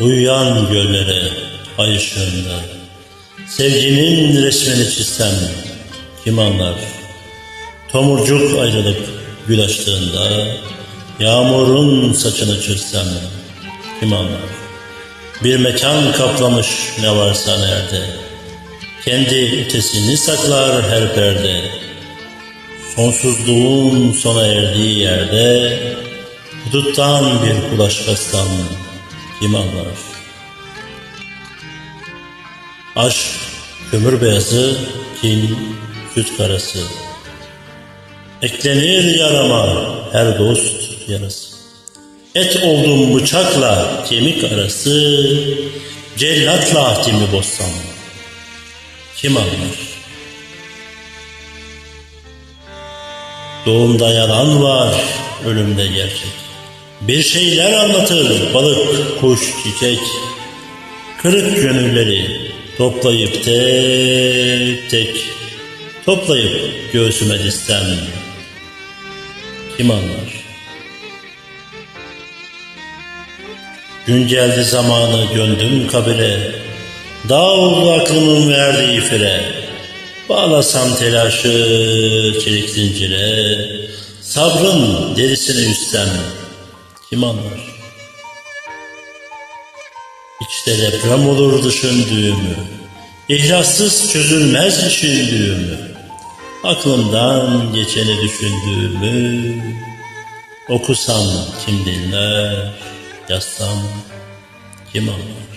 Uyuyan göllere ay ışığında Sevgimin resmini çizsem kim anlar? Tomurcuk ayrılıp gül açtığında Yağmurun saçını çözsem kim anlar? Bir mekan kaplamış ne varsa nerede Kendi ötesini saklar her perde Sonsuzluğun sona erdiği yerde Huduttan bir kulaç bassam kim anlar? Aşk kömür beyazı, kin süt karası. Eklenir yarama her dost yarası. Et oldum bıçakla kemik arası, cellatla ahdimi bozsam kim anlar? Doğumda yalan var, ölümde gerçek. Bir şeyler anlatır balık, kuş, çiçek. Kırık gönülleri toplayıp tek tek toplayıp göğsüme dizsem kim anlar? Gün geldi zamanı göndüm kabire Dağ oldu aklımın verdiği fire Bağlasam telaşı çelik zincire Sabrın derisini üstten kim anlar? İçte deprem olur düşündüğümü İhlassız çözülmez düşündüğümü Aklımdan geçeni düşündüğümü Okusam kim dinler Yazsam kim anlar?